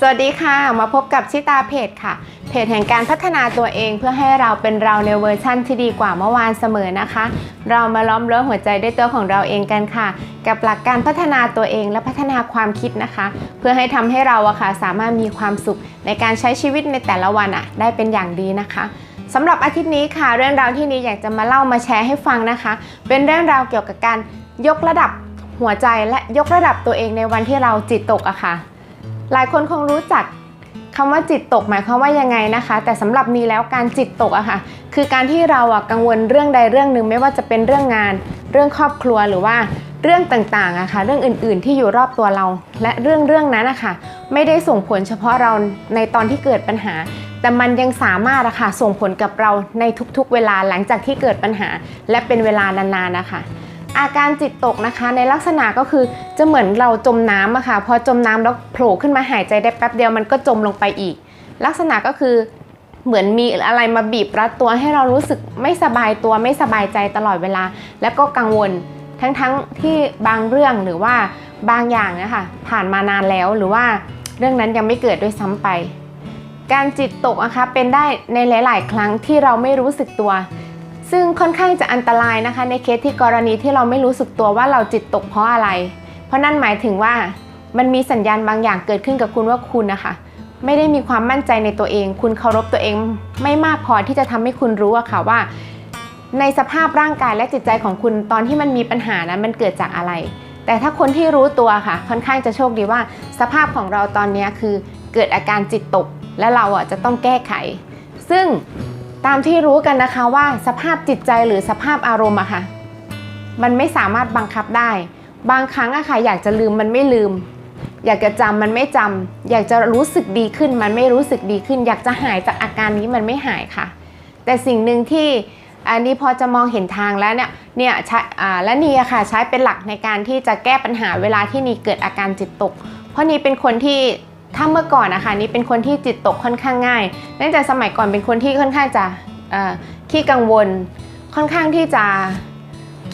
สวัสดีค่ะ มาพบกับชิตาเพจค่ะ เพจแห่งการพัฒนาตัวเองเพื่อให้เราเป็นเราในเวอร์ชั่นที่ดีกว่าเมื่อวานเสมอนะคะ เรามาล้อมรั้วหัวใจด้วยตัวของเราเองกันค่ะ กับหลักการพัฒนาตัวเองและพัฒนาความคิดนะคะ เพื่อให้ทำให้เราอะค่ะสามารถมีความสุขในการใช้ชีวิตในแต่ละวันอะได้เป็นอย่างดีนะคะสำหรับอาทิตย์นี้ค่ะ เรื่องราวที่นี้อยากจะมาเล่ามาแชร์ให้ฟังนะคะ เป็นเรื่องราวเกี่ยวกับการยกระดับหัวใจและยกระดับตัวเองในวันที่เราจิตตกอะค่ะ หลายคนคงรู้จักคำว่าจิตตกหมายความว่ายังไงนะคะ แต่สำหรับนี้แล้วการจิตตกอะค่ะคือการที่เราอะกังวลเรื่องใดเรื่องหนึ่งไม่ว่าจะเป็นเรื่องงาน เรื่องครอบครัวหรือว่าเรื่องต่างๆอะค่ะเรื่องอื่นๆ ที่อยู่รอบตัวเรา และเรื่องเรื่องนั้นอะค่ะไม่ได้ส่งผลเฉพาะเราในตอนที่เกิดปัญหา แต่มันยังสามารถอะค่ะส่งผลกับเราในทุกๆ เวลาหลังจากที่เกิดปัญหา และเป็นเวลานานๆนะคะ อาการจิตตกนะคะ ในลักษณะก็คือจะเหมือนเราจมน้ำอะค่ะพอจมน้ำแล้วโผล่ขึ้นมาหายใจได้แป๊บเดียวมันก็จมลงไปอีก ลักษณะก็คือเหมือนมีอะไรมาบีบรัดตัวให้เรารู้สึกไม่สบายตัวไม่สบายใจตลอดเวลา และก็กังวลทั้งๆที่บางเรื่องหรือว่าบางอย่างนะคะผ่านมานานแล้วหรือว่าเรื่องนั้นยังไม่เกิดด้วยซ้ำไป การจิตตกนะคะเป็นได้ในหลาย ๆ ครั้งที่เราไม่รู้สึกตัว ซึ่งค่อนข้างจะอันตรายนะคะ ในเคสที่กรณีที่เราไม่รู้สึกตัวว่าเราจิตตกเพราะอะไร เพราะนั่นหมายถึงว่ามันมีสัญญาณบางอย่างเกิดขึ้นกับคุณว่าคุณนะคะ ไม่ได้มีความมั่นใจในตัวเอง คุณเคารพตัวเองไม่มากพอที่จะทำให้คุณรู้อะค่ะว่า ในสภาพร่างกายและจิตใจของคุณตอนที่มันมีปัญหานะมันเกิดจากอะไร แต่ถ้าคนที่รู้ตัวค่ะ ค่อนข้างจะโชคดีว่า สภาพของเราตอนนี้คือเกิดอาการจิตตก และเราอะจะต้องแก้ไข ซึ่ง ตามที่รู้กันนะคะว่าสภาพจิตใจหรือสภาพอารมณ์อะค่ะ มันไม่สามารถบังคับได้ บางครั้งอะค่ะอยากจะลืมมันไม่ลืม อยากจะจำมันไม่จำอยากจะรู้สึกดีขึ้นมันไม่รู้สึกดีขึ้น อยากจะหายจากอาการนี้มันไม่หายค่ะ แต่สิ่งหนึ่งที่อันนี้พอจะมองเห็นทางแล้วเนี่ยเนี่ยใช้และนี่อะค่ะใช้เป็นหลักในการที่จะแก้ปัญหาเวลาที่นีเกิดอาการจิตตก เพราะนี่เป็นคนที่ ถ้าเมื่อก่อนนะคะนี่เป็นคนที่จิตตกค่อนข้างง่ายเนื่องจากสมัยก่อนเป็นคนที่ค่อนข้างจะขี้กังวล ค่อนข้างที่จะ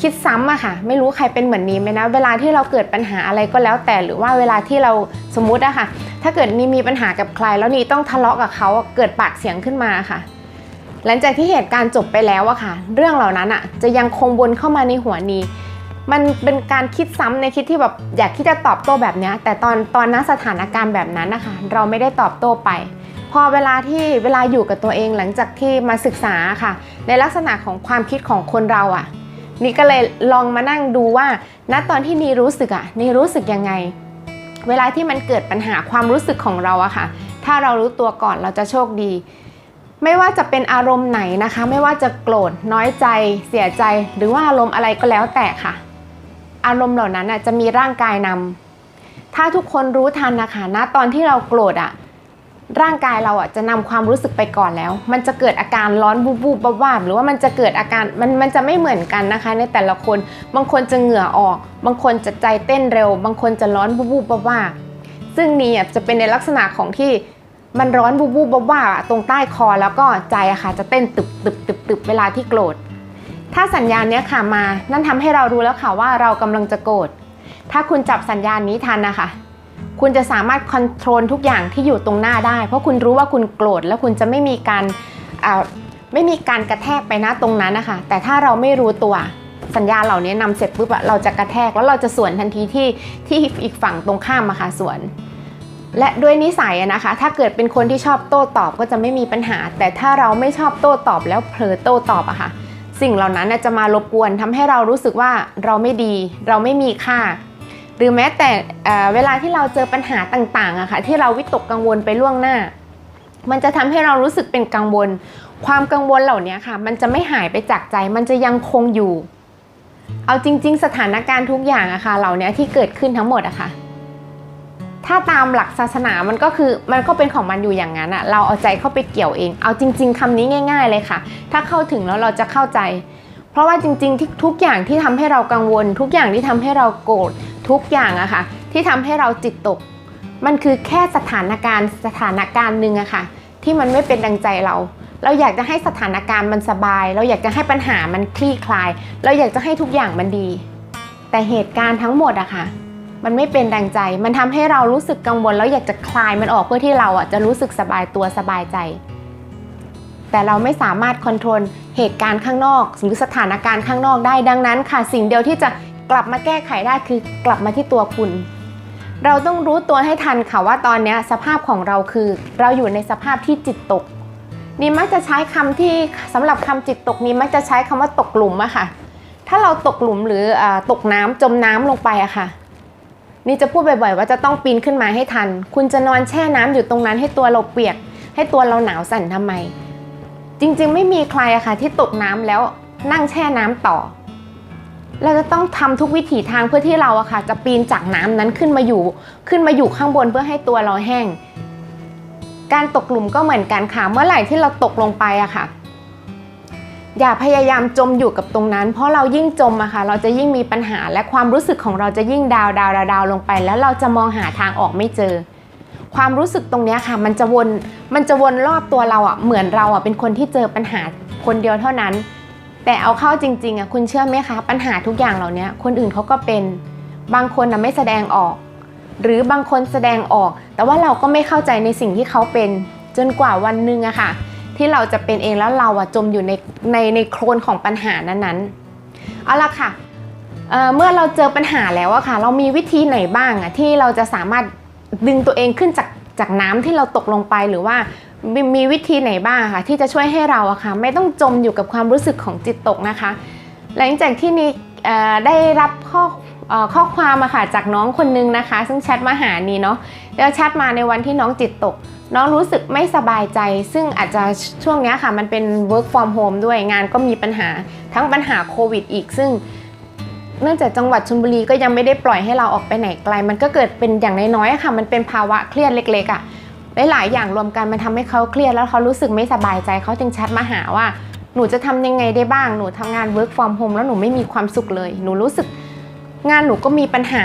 คิดซ้ำอะค่ะไม่รู้ใครเป็นเหมือนนี้ไหมนะเวลาที่เราเกิดปัญหาอะไรก็แล้วแต่หรือว่าเวลาที่เราสมมุติอะค่ะ ถ้าเกิดนี่มีปัญหากับใคร แล้วนี่ต้องทะเลาะกับเขาเกิดปากเสียงขึ้นมาค่ะ หลังจากที่เหตุการณ์จบไปแล้วอะค่ะ เรื่องเหล่านั้นอะจะยังคงวนเข้ามาในหัวนี้ มันเป็นการคิดซ้ำในคิดที่แบบอยากที่จะตอบโต้แบบนี้แต่ตอนตอนนั้นสถานการณ์แบบนั้นนะคะเราไม่ได้ตอบโต้ไป พอเวลาที่เวลาอยู่กับตัวเองหลังจากที่มาศึกษาค่ะ ในลักษณะของความคิดของคนเราอะ่ะนี่ก็เลยลองมานั่งดูว่าณตอนที่นี่รู้สึกอะ่ะนี่รู้สึกยังไง เวลาที่มันเกิดปัญหาความรู้สึกของเราอะค่ะ ถ้าเรารู้ตัวก่อนเราจะโชคดี ไม่ว่าจะเป็นอารมณ์ไหนนะคะ ไม่ว่าจะโกรธน้อยใจ เสียใจ หรือว่าอารมณ์อะไรก็แล้วแต่ค่ะ อารมณ์เหล่านั้นน่ะจะมีร่างกายนำถ้าทุกคนรู้ทันนะคะณตอนที่เราโกรธอะร่างกายเราอะจะนำความรู้สึกไปก่อนแล้ว มันจะเกิดอาการร้อนบูบบูบวาบหรือว่ามันจะเกิดอาการมันมันจะไม่เหมือนกันนะคะ ในแต่ละคนบางคนจะเหงื่อออก บางคนจะใจเต้นเร็ว บางคนจะร้อนบูบบูบวาบซึ่งนี่จะเป็นในลักษณะของที่มันร้อนบูบบูบวบๆอะตรงใต้คอแล้วก็ใจอะค่ะจะเต้นตึบตึบตึบตึบเวลาที่โกรธ ถ้าสัญญาณเนี้ยค่ะมา นั่นทำให้เรารู้แล้วค่ะว่าเรากำลังจะโกรธ ถ้าคุณจับสัญญาณนี้ทันนะคะ คุณจะสามารถคอนโทรลทุกอย่างที่อยู่ตรงหน้าได้ เพราะคุณรู้ว่าคุณโกรธแล้วคุณจะไม่มีการไม่มีการกระแทกไปนะตรงนั้นนะคะ แต่ถ้าเราไม่รู้ตัวสัญญาณเหล่านี้นำเสร็จปุ๊บอะเราจะกระแทกแล้วเราจะสวนทันทีที่ที่อีกฝั่งตรงข้ามมาค่ะสวน และด้วยนิสัยนะคะ ถ้าเกิดเป็นคนที่ชอบโต้ตอบก็จะไม่มีปัญหา แต่ถ้าเราไม่ชอบโต้ตอบแล้วเผลอโต้ตอบอะค่ะ สิ่งเหล่านั้นจะมารบกวนทำให้เรารู้สึกว่าเราไม่ดี เราไม่มีค่า หรือแม้แต่เวลาที่เราเจอปัญหาต่างๆอะค่ะที่เราวิตกกังวลไปล่วงหน้า มันจะทำให้เรารู้สึกเป็นกังวล ความกังวลเหล่านี้ค่ะ มันจะไม่หายไปจากใจ มันจะยังคงอยู่ เอาจริง ๆ สถานการณ์ทุกอย่างอะค่ะเหล่านี้ที่เกิดขึ้นทั้งหมดอะค่ะ ถ้าตามหลักศาสนามันก็คือมันก็เป็นของมันอยู่อย่างนั้นอะเราเอาใจเข้าไปเกี่ยวเอง เอาจริง ๆคำนี้ง่าย ๆ เลยค่ะ ถ้าเข้าถึงแล้วเราจะเข้าใจ เพราะว่าจริงๆที่ทุกอย่างที่ทำให้เรากังวล ทุกอย่างที่ทำให้เราโกรธทุกอย่างอะค่ะ ที่ทำให้เราจิตตก มันคือแค่สถานการณ์สถานการณ์หนึ่งอะค่ะ ที่มันไม่เป็นดังใจเรา เราอยากจะให้สถานการณ์มันสบาย เราอยากจะให้ปัญหามันคลี่คลาย เราอยากจะให้ทุกอย่างมันดี แต่เหตุการณ์ทั้งหมดอะค่ะ มันไม่เป็นดังใจ มันทำให้เรารู้สึกกังวลแล้วอยากจะคลายมันออกเพื่อที่เราอะจะรู้สึกสบายตัวสบายใจ แต่เราไม่สามารถควบคุมเหตุการณ์ข้างนอก หรือสถานการณ์ข้างนอกได้ดังนั้นค่ะ สิ่งเดียวที่จะกลับมาแก้ไขได้คือกลับมาที่ตัวคุณ เราต้องรู้ตัวให้ทันค่ะว่าตอนนี้สภาพของเราคือ เราอยู่ในสภาพที่จิตตกนี่มักจะใช้คำที่สำหรับคำจิตตกนี้มักจะใช้คำว่าตกหลุมอะค่ะ ถ้าเราตกหลุมหรืออตกน้ำจมน้ำลงไปอะค่ะ นี่จะพูดบ่อยๆ ว่าจะต้องปีนขึ้นมาให้ทัน คุณจะนอนแช่น้ำอยู่ตรงนั้นให้ตัวเราเปียก ให้ตัวเราหนาวสั่นทำไม จริงๆ ไม่มีใครอะค่ะที่ตกน้ำแล้วนั่งแช่น้ำต่อ เราจะต้องทำทุกวิถีทางเพื่อที่เราอะค่ะ จะปีนจากน้ำนั้นขึ้นมาอยู่ ขึ้นมาอยู่ข้างบนเพื่อให้ตัวเราแห้ง การตกหลุมก็เหมือนกันค่ะ เมื่อไหร่ที่เราตกลงไปอะค่ะ อย่าพยายามจมอยู่กับตรงนั้น เพราะเรายิ่งจมอะค่ะ เราจะยิ่งมีปัญหาและความรู้สึกของเราจะยิ่งดาวดาวดาวดาวลงไป แล้วเราจะมองหาทางออกไม่เจอ ความรู้สึกตรงนี้ค่ะ มันจะวนมันจะวนรอบตัวเราอะเหมือนเราอะเป็นคนที่เจอปัญหาคนเดียวเท่านั้น แต่เอาเข้าจริงๆอะคุณเชื่อไหมคะ ปัญหาทุกอย่างเหล่านี้คนอื่นเขาก็เป็น บางคนนะไม่แสดงออก หรือบางคนแสดงออก แต่ว่าเราก็ไม่เข้าใจในสิ่งที่เขาเป็น จนกว่าวันหนึ่งอะค่ะ ที่เราจะเป็นเองแล้วเราอะจมอยู่ในในในโคลนของปัญหานั้นๆเอาละค่ะเเมื่อเราเจอปัญหาแล้วอะค่ะ เรามีวิธีไหนบ้างอะที่เราจะสามารถดึงตัวเองขึ้นจากจากน้ำที่เราตกลงไปหรือว่ามีมีวิธีไหนบ้างค่ะที่จะช่วยให้เราอะค่ะไม่ต้องจมอยู่กับความรู้สึกของจิตตกนะคะ หลังจากที่นี่ได้รับข้อข้อความมาค่ะจากน้องคนนึงนะคะ ซึ่งแชทมาหานี่เนาะ แล้วแชทมาในวันที่น้องจิตตก น้องรู้สึกไม่สบายใจ ซึ่งอาจจะช่วงนี้ค่ะ มันเป็น work from home ด้วยงานก็มีปัญหาทั้งปัญหาโควิดอีก ซึ่งเนื่องจากจังหวัดชลบุรีก็ยังไม่ได้ปล่อยให้เราออกไปไหนไกล มันก็เกิดเป็นอย่างน้อยๆค่ะ มันเป็นภาวะเครียดเล็กๆอะ่ะหลายๆอย่างรวมกันมันทำให้เขาเครียดแล้วเขารู้สึกไม่สบายใจเขาจึงแชทมาหาว่า หนูจะทำยังไงได้บ้างหนูทำงาน work from home แล้วหนูไม่มีความสุขเลย หนูรู้สึกงานหนูก็มีปัญหา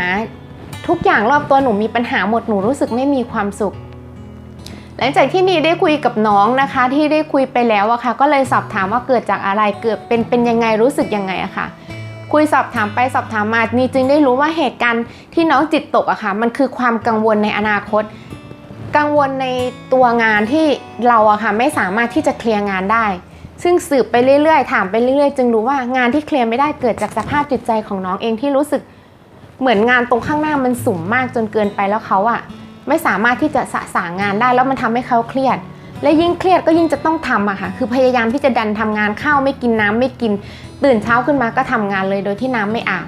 ทุกอย่างรอบตัวหนูมีปัญหาหมดหนูรู้สึกไม่มีความสุข หลังจากที่นีได้คุยกับน้องนะคะ ที่ได้คุยไปแล้วอะค่ะ ก็เลยสอบถามว่าเกิดจากอะไรเกิดเป็นเป็นยังไงรู้สึกยังไงอะค่ะ คุยสอบถามไปสอบถามมานีจึงได้รู้ว่าเหตุการณ์ที่น้องจิตตกอะค่ะ มันคือความกังวลในอนาคต กังวลในตัวงานที่เราอะค่ะไม่สามารถที่จะเคลียร์งานได้ ซึ่งสืบไปเรื่อยๆ ถามไปเรื่อยๆ จึงรู้ว่างานที่เคลียร์ไม่ได้เกิดจากสภาพจิตใจของน้องเองที่รู้สึก เหมือนงานตรงข้างหน้ามันสุ่มมากจนเกินไปแล้วเขาอะไม่สามารถที่จะสะสางงานได้แล้วมันทำให้เขาเครียด และยิ่งเครียดก็ยิ่งจะต้องทำอะค่ะ คือพยายามที่จะดันทำงานข้าวไม่กินน้ำไม่กิน ตื่นเช้าขึ้นมาก็ทำงานเลยโดยที่น้ำไม่อาบ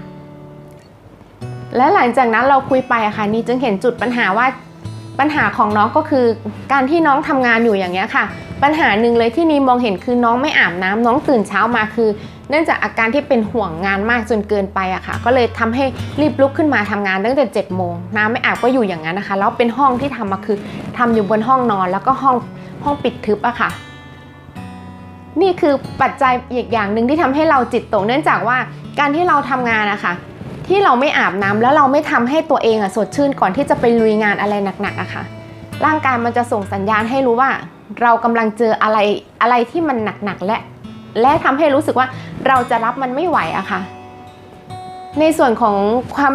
และหลังจากนั้นเราคุยไปอะค่ะนี่จึงเห็นจุดปัญหาว่าปัญหาของน้องก็คือ การที่น้องทำงานอยู่อย่างเงี้ยค่ะ ปัญหาหนึ่งเลยที่นี่มองเห็นคือน้องไม่อาบน้ำน้องตื่นเช้ามาคือ เนื่องจากอาการที่เป็นห่วงงานมากจนเกินไปอะค่ะ ก็เลยทำให้รีบลุกขึ้นมาทำงานตั้งแต่7จ็ดโมงน้ำไม่อาบก็อยู่อย่างนั้นนะคะ แล้วเป็นห้องที่ทำมาคือทำอยู่บนห้องนอน แล้วก็ห้องห้องปิดทึบอะค่ะ นี่คือปัจจัยอีกอย่างหนึ่งที่ทำให้เราจิตตก เนื่องจากว่าการที่เราทำงานอะคะที่เราไม่อาบน้ำแล้วเราไม่ทำให้ตัวเองอะสดชื่นก่อนที่จะไปลุยงานอะไรหนักๆอะค่ะ ร่างกายมันจะส่งสัญญาณให้รู้ว่า เรากำลังเจออะไรอะไรที่มันหนักๆและ และทำให้รู้สึกว่าเราจะรับมันไม่ไหวอะค่ะ ในส่วนของความ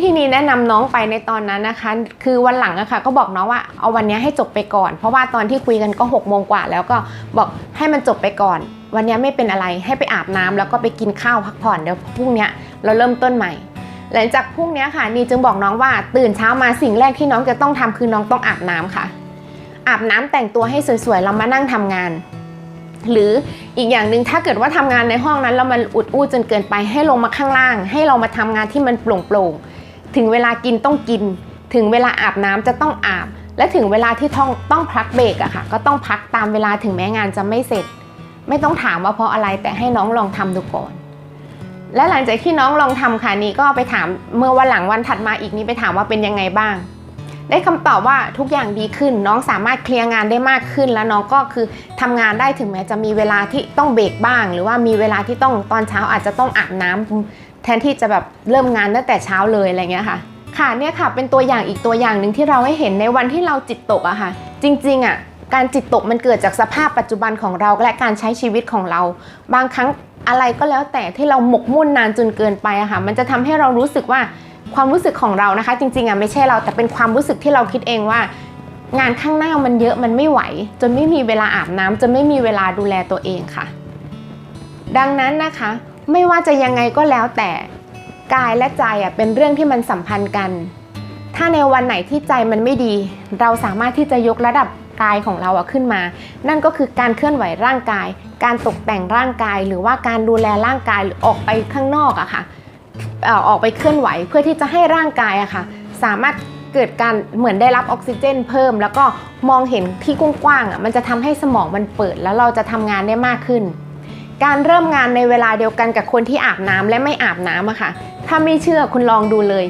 ที่นีแนะนำน้องไปในตอนนั้นนะคะ คือวันหลังอะค่ะ ก็บอกน้องว่าเอาวันนี้ให้จบไปก่อน เพราะว่าตอนที่คุยกันก็6กโมงกว่า แล้วก็บอกให้มันจบไปก่อน วันนี้ไม่เป็นอะไรให้ไปอาบน้ำแล้วก็ไปกินข้าวพักผ่อนเดี๋ยวพรุ่งนี้เราเริ่มต้นใหม่หลังจากพรุ่งนี้ค่ะนีจึงบอกน้องว่าตื่นเช้ามาสิ่งแรกที่น้องจะต้องทำคือน้องต้องอาบน้ำค่ะ อาบน้ำแต่งตัวให้สวยๆแล้วมานั่งทำงาน หรืออีกอย่างหนึ่งถ้าเกิดว่าทำงานในห้องนั้นแล้วมันอุดอู้จนเกินไปให้ลงมาข้างล่าง ให้เรามาทำงานที่มันโปร่งๆถึงเวลากินต้องกิน ถึงเวลาอาบน้ำจะต้องอาบ และถึงเวลาที่ต้องต้องพักเบรกอะค่ะ ก็ต้องพักตามเวลาถึงแม้งานจะไม่เสร็จ ไม่ต้องถามว่าเพราะอะไรแต่ให้น้องลองทำดูก่อนและหลังจากที่น้องลองทำค่ะนี่ก็ไปถามเมื่อวันหลังวันถัดมาอีกนี้ไปถามว่าเป็นยังไงบ้าง ได้คำตอบว่าทุกอย่างดีขึ้น น้องสามารถเคลียร์งานได้มากขึ้น แล้วน้องก็คือทำงานได้ถึงแม้จะมีเวลาที่ต้องเบรกบ้าง หรือว่ามีเวลาที่ต้องตอนเช้าอาจจะต้องอาบน้ำแทนที่จะแบบเริ่มงานตั้งแต่เช้าเลยอะไรเงี้ยค่ะ ค่ะเนี่ยค่ะเป็นตัวอย่างอีกตัวอย่างหนึ่งที่เราให้เห็นในวันที่เราจิตตกอะค่ะ จริงๆอะการจิตตกมันเกิดจากสภาพปัจจุบันของเราและการใช้ชีวิตของเรา บางครั้งอะไรก็แล้วแต่ที่เราหมกมุ่นนานจนเกินไปอะค่ะ มันจะทำให้เรารู้สึกว่า ความรู้สึกของเรานะคะ จริงๆอะไม่ใช่เราแต่เป็นความรู้สึกที่เราคิดเองว่า งานข้างหน้ามันเยอะมันไม่ไหว จนไม่มีเวลาอาบน้ำจนไม่มีเวลาดูแลตัวเองค่ะ ดังนั้นนะคะ ไม่ว่าจะยังไงก็แล้วแต่กายและใจอะเป็นเรื่องที่มันสัมพันธ์กัน ถ้าในวันไหนที่ใจมันไม่ดี เราสามารถที่จะยกระดับกายของเราอะขึ้นมา นั่นก็คือการเคลื่อนไหวร่างกาย การตกแต่งร่างกาย หรือว่าการดูแลร่างกายหรือออกไปข้างนอกอะค่ะ ออออกไปเคลื่อนไหวเพื่อที่จะให้ร่างกายอะค่ะ สามารถเกิดการเหมือนได้รับออกซิเจน เพิ่ม แล้วก็มองเห็นที่กว้างๆอะมันจะทำให้สมองมันเปิด แล้วเราจะทำงานได้มากขึ้น การเริ่มงานในเวลาเดียวกันกับคนที่อาบน้ำและไม่อาบน้ำอะค่ะ ถ้าไม่เชื่อคุณลองดูเลย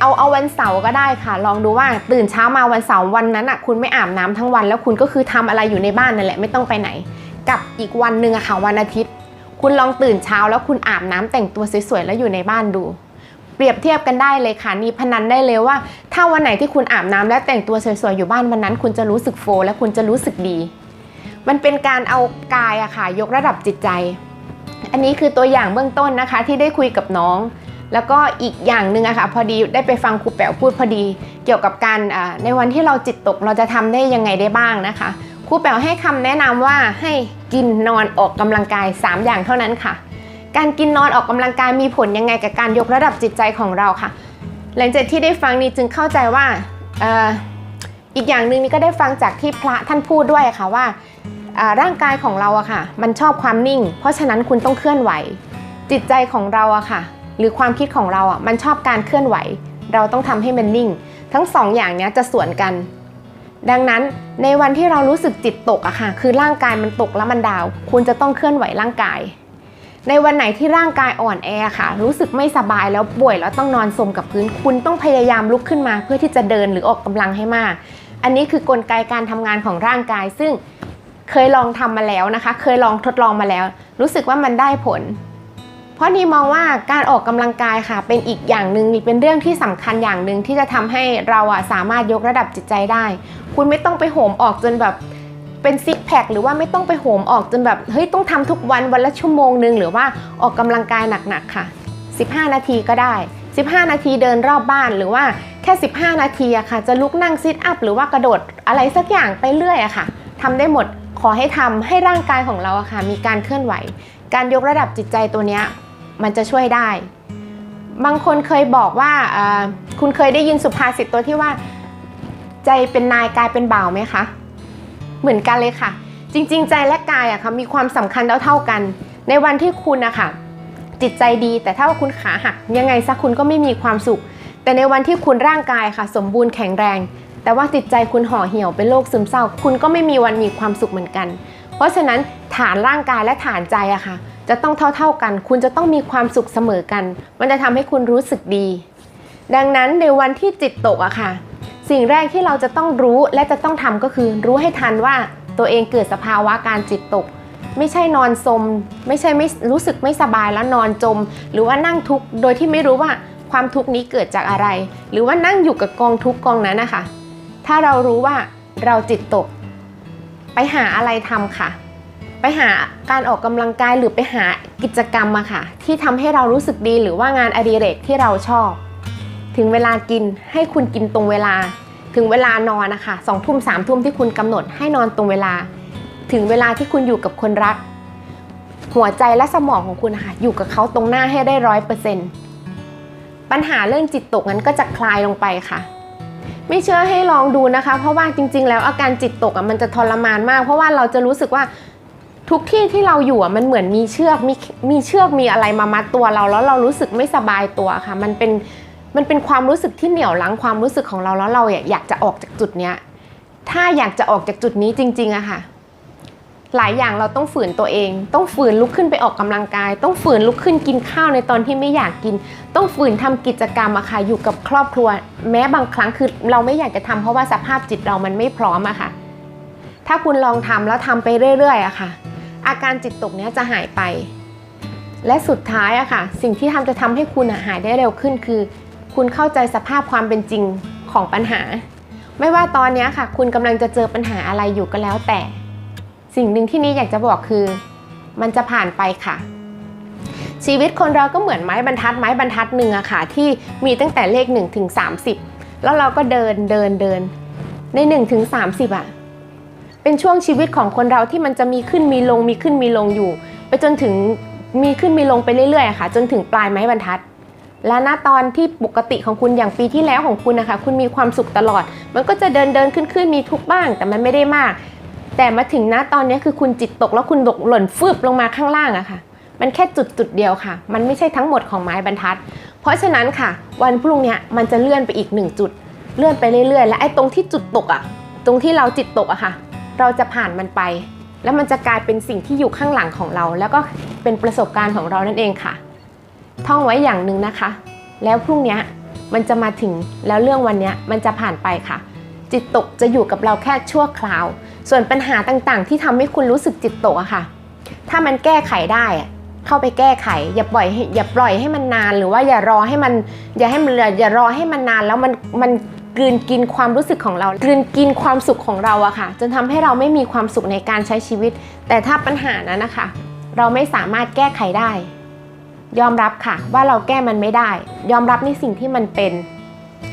เอาเอาวันเสาร์ก็ได้ค่ะ ลองดูว่าตื่นเช้ามาวันเสาร์วันนั้นอะคุณไม่อาบน้ำทั้งวัน แล้วคุณก็คือทำอะไรอยู่ในบ้านนั่นแหละไม่ต้องไปไหน กับอีกวันหนึ่งอะค่ะวันอาทิตย์ คุณลองตื่นเช้าแล้วคุณอาบน้ำแต่งตัวสวยๆแล้วอยู่ในบ้านดู เปรียบเทียบกันได้เลยค่ะนี่พนันได้เลยว่า ถ้าวันไหนที่คุณอาบน้ำและแต่งตัวสวยๆอยู่บ้านวันนั้น คุณจะรู้สึกโฟลและคุณจะรู้สึกดี มันเป็นการเอากายอะค่ะ ยกระดับจิตใจ อันนี้คือตัวอย่างเบื้องต้นนะคะ ที่ได้คุยกับน้อง แล้วก็อีกอย่างหนึ่งอะค่ะพอดีได้ไปฟังครูแป๋วพูดพอดี เกี่ยวกับการในวันที่เราจิตตกเราจะทำได้ยังไงได้บ้างนะคะครูแป๋วให้คำแนะนำว่าให้ กินนอนออกกำลังกาย 3 อย่างเท่านั้นค่ะ การกินนอนออกกำลังกายมีผลยังไงกับการยกระดับจิตใจของเราค่ะ หลังจากที่ได้ฟังนี้จึงเข้าใจว่าออีกอย่างหนึ่งนี่ก็ได้ฟังจากที่พระท่านพูดด้วยค่ะว่าร่างกายของเราอะค่ะ มันชอบความนิ่ง เพราะฉะนั้นคุณต้องเคลื่อนไหว จิตใจของเราอะค่ะ หรือความคิดของเราอะมันชอบการเคลื่อนไหว เราต้องทำให้มันนิ่ง ทั้งสองอย่างเนี้ยจะสวนกัน ดังนั้นในวันที่เรารู้สึกจิตตกอะค่ะ คือร่างกายมันตกแล้วมันดาว คุณจะต้องเคลื่อนไหวร่างกาย ในวันไหนที่ร่างกายอ่อนแอค่ะ รู้สึกไม่สบายแล้วป่วยแล้วต้องนอนสมกับพื้น คุณต้องพยายามลุกขึ้นมา เพื่อที่จะเดินหรือออกกำลังให้มาก อันนี้คือกลไกการทำงานของร่างกาย ซึ่งเคยลองทำมาแล้วนะคะ เคยลองทดลองมาแล้ว รู้สึกว่ามันได้ผล ราะนีมองว่าการออกกำลังกายค่ะ เป็นอีกอย่างหนึ่งเป็นเรื่องที่สำคัญอย่างหนึ่งที่จะทำให้เราอะสามารถยกระดับจิตใจได้ คุณไม่ต้องไปโหมออกจนแบบเป็นซิกแพคหรือว่าไม่ต้องไปโหมออกจนแบบเฮ้ยต้องทำทุกวันวันละชั่วโมงหนึ่งหรือว่าออกกำลังกายหนักๆค่ะ 15 นาทีก็ได้ 15 นาทีเดินรอบบ้านหรือว่าแค่ 15 นาทีอะค่ะ จะลุกนั่งซิทอัพหรือว่ากระโดดอะไรสักอย่างไปเรื่อยอะค่ะทำได้หมดขอให้ทำให้ร่างกายของเราอะค่ะมีการเคลื่อนไหว การยกระดับจิตใจตัวเนี้ย มันจะช่วยได้ บางคนเคยบอกว่าคุณเคยได้ยินสุภาษิตตัวที่ว่า ใจเป็นนายกายเป็นบ่าวไหมคะ เหมือนกันเลยค่ะ จริง ๆ ใจและกายอะค่ะมีความสำคัญเท่าๆกัน ในวันที่คุณอะค่ะจิตใจดีแต่ถ้าว่าคุณขาหักยังไงซะคุณก็ไม่มีความสุข แต่ในวันที่คุณร่างกายค่ะ สมบูรณ์แข็งแรง แต่ว่าจิตใจคุณห่อเหี่ยวเป็นโรคซึมเศร้า คุณก็ไม่มีวันมีความสุขเหมือนกัน เพราะฉะนั้นฐานร่างกายและฐานใจอะค่ะ จะต้องเท่าๆกัน คุณจะต้องมีความสุขเสมอกัน มันจะทำให้คุณรู้สึกดี ดังนั้นในวันที่จิตตกอะค่ะ สิ่งแรกที่เราจะต้องรู้และจะต้องทำก็คือ รู้ให้ทันว่าตัวเองเกิดสภาวะการจิตตก ไม่ใช่นอนสม ไม่ใช่ไม่รู้สึกไม่สบายแล้วนอนจม หรือว่านั่งทุกข์โดยที่ไม่รู้ว่าความทุกข์นี้เกิดจากอะไร หรือว่านั่งอยู่กับกองทุกข์กองนั้นนะคะถ้าเรารู้ว่าเราจิตตก ไปหาอะไรทำค่ะ ไปหาการออกกำลังกายหรือไปหากิจกรรมมาค่ะ ที่ทำให้เรารู้สึกดีหรือว่างานอดิเรกที่เราชอบ ถึงเวลากินให้คุณกินตรงเวลา ถึงเวลานอนนะคะสองทุ่มสามทุ่มที่คุณกำหนดให้นอนตรงเวลา ถึงเวลาที่คุณอยู่กับคนรัก หัวใจและสมองของคุณนะคะอยู่กับเขาตรงหน้าให้ได้ร้อยเปอร์เซ็นต์ปัญหาเรื่องจิตตกนั้นก็จะคลายลงไปค่ะ ไม่เชื่อให้ลองดูนะคะ เพราะว่าจริง ๆ แล้วอาการจิตตกอะมันจะทรมานมาก เพราะว่าเราจะรู้สึกว่าทุกที่ที่เราอยู่อะมันเหมือนมีเชือกมีมีเชือกมีอะไรมามัดตัวเราแล้วเรารู้สึกไม่สบายตัวค่ะ มันเป็นมันเป็นความรู้สึกที่เหนี่ยวลังความรู้สึกของเราแล้วเราอยากจะออกจากจุดเนี้ยถ้าอยากจะออกจากจุดนี้จริงๆอะค่ะ หลายอย่างเราต้องฝืนตัวเอง ต้องฝืนลุกขึ้นไปออกกำลังกาย ต้องฝืนลุกขึ้นกินข้าวในตอนที่ไม่อยากกิน ต้องฝืนทำกิจกรรมอะค่ะอยู่กับครอบครัว แม้บางครั้งคือเราไม่อยากจะทำเพราะว่าสภาพจิตเรามันไม่พร้อมอะค่ะ ถ้าคุณลองทำแล้วทำไปเรื่อยๆอะค่ะ อาการจิตตกเนี้ยจะหายไป และสุดท้ายอะค่ะ สิ่งที่ทำจะทำให้คุณหายได้เร็วขึ้นคือ คุณเข้าใจสภาพความเป็นจริงของปัญหา ไม่ว่าตอนนี้ค่ะ คุณกำลังจะเจอปัญหาอะไรอยู่ก็แล้วแต่ สิ่งหนึ่งที่นี้อยากจะบอกคือ มันจะผ่านไปค่ะ ชีวิตคนเราก็เหมือนไม้บรรทัดไม้บรรทัดหนึ่งอะค่ะ ที่มีตั้งแต่เลข1ถึง30 แล้วเราก็เดินเดินเดิน ใน1ถึง30อะเป็นช่วงชีวิตของคนเราที่มันจะมีขึ้นมีลงมีขึ้นมีลงอยู่ ไปจนถึงมีขึ้นมีลงไปเรื่อยๆค่ะ จนถึงปลายไม้บรรทัด และณตอนที่ปกติของคุณอย่างปีที่แล้วของคุณนะคะ คุณมีความสุขตลอด มันก็จะเดินเดินขึ้นขึ้นมีทุกบ้าง แต่มันไม่ได้มาก แต่มาถึงณตอนนี้คือคุณจิตตกแล้วคุณตกหล่นฟืบลงมาข้างล่างอะค่ะ มันแค่จุดจุดเดียวค่ะ มันไม่ใช่ทั้งหมดของไม้บรรทัด เพราะฉะนั้นค่ะ วันพรุ่งนี้มันจะเลื่อนไปอีกหนึ่งจุด เลื่อนไปเรื่อยๆ และไอ้ตรงที่จุดตกอะตรงที่เราจิตตกอะค่ะ เราจะผ่านมันไป แล้วมันจะกลายเป็นสิ่งที่อยู่ข้างหลังของเรา แล้วก็เป็นประสบการณ์ของเรานั่นเองค่ะ ท่องไว้อย่างหนึ่งนะคะ แล้วพรุ่งนี้มันจะมาถึงแล้วเรื่องวันนี้มันจะผ่านไปค่ะ จิตตกจะอยู่กับเราแค่ชั่วคราว ส่วนปัญหาต่างๆ ที่ทำให้คุณรู้สึกจิตตกอะค่ะ ถ้ามันแก้ไขได้เข้าไปแก้ไข อย่าปล่อยอย่าปล่อยให้มันนานหรือว่าอย่ารอให้มันอย่าให้มันอย่ารอให้มันนานแล้วมันมันกลืนกินความรู้สึกของเรากลืนกินความสุขของเราอะค่ะ จนทำให้เราไม่มีความสุขในการใช้ชีวิต แต่ถ้าปัญหานั้นนะคะ เราไม่สามารถแก้ไขได้ ยอมรับค่ะ ว่าเราแก้มันไม่ได้ ยอมรับในสิ่งที่มันเป็น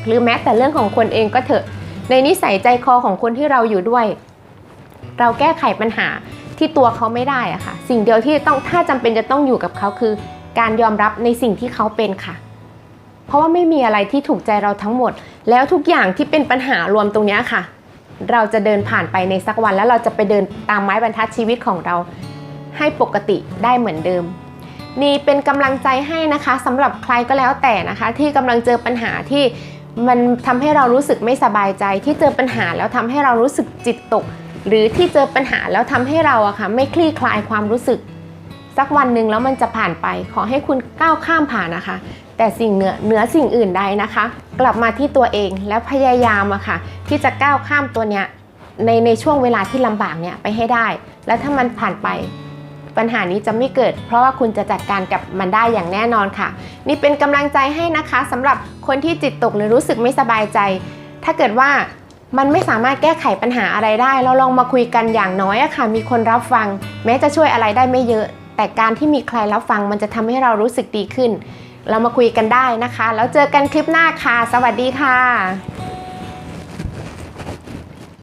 หรือแม้แต่เรื่องของคนเองก็เถอะ ในนิสัยใจคอของคนที่เราอยู่ด้วย เราแก้ไขปัญหาที่ตัวเขาไม่ได้อะค่ะ สิ่งเดียวที่ต้องถ้าจำเป็นจะต้องอยู่กับเขาคือ การยอมรับในสิ่งที่เขาเป็นค่ะ เพราะว่าไม่มีอะไรที่ถูกใจเราทั้งหมด แล้วทุกอย่างที่เป็นปัญหารวมตรงนี้ค่ะ เราจะเดินผ่านไปในสักวัน แล้วเราจะไปเดินตามไม้บรรทัดชีวิตของเรา ให้ปกติได้เหมือนเดิมนี่เป็นกำลังใจให้นะคะสำหรับใครก็แล้วแต่นะคะ ที่กำลังเจอปัญหาที่ มันทำให้เรารู้สึกไม่สบายใจที่เจอปัญหาแล้วทำให้เรารู้สึกจิตตก หรือที่เจอปัญหาแล้วทำให้เราอะค่ะไม่คลี่คลายความรู้สึก สักวันหนึ่งแล้วมันจะผ่านไป ขอให้คุณก้าวข้ามผ่านนะคะ แต่สิ่งเหนือเหนือสิ่งอื่นใดนะคะ กลับมาที่ตัวเองแล้วพยายามอะค่ะ ที่จะก้าวข้ามตัวเนี้ยในในช่วงเวลาที่ลำบากเนี่ยไปให้ได้ และถ้ามันผ่านไป ปัญหานี้จะไม่เกิด เพราะว่าคุณจะจัดการกับมันได้อย่างแน่นอนค่ะ นี่เป็นกำลังใจให้นะคะสำหรับคนที่จิตตกหรือรู้สึกไม่สบายใจ ถ้าเกิดว่ามันไม่สามารถแก้ไขปัญหาอะไรได้ เราลองมาคุยกันอย่างน้อยอะค่ะ มีคนรับฟัง แม้จะช่วยอะไรได้ไม่เยอะ แต่การที่มีใครรับฟังมันจะทำให้เรารู้สึกดีขึ้น เรามาคุยกันได้นะคะ แล้วเจอกันคลิปหน้าค่ะ สวัสดีค่ะ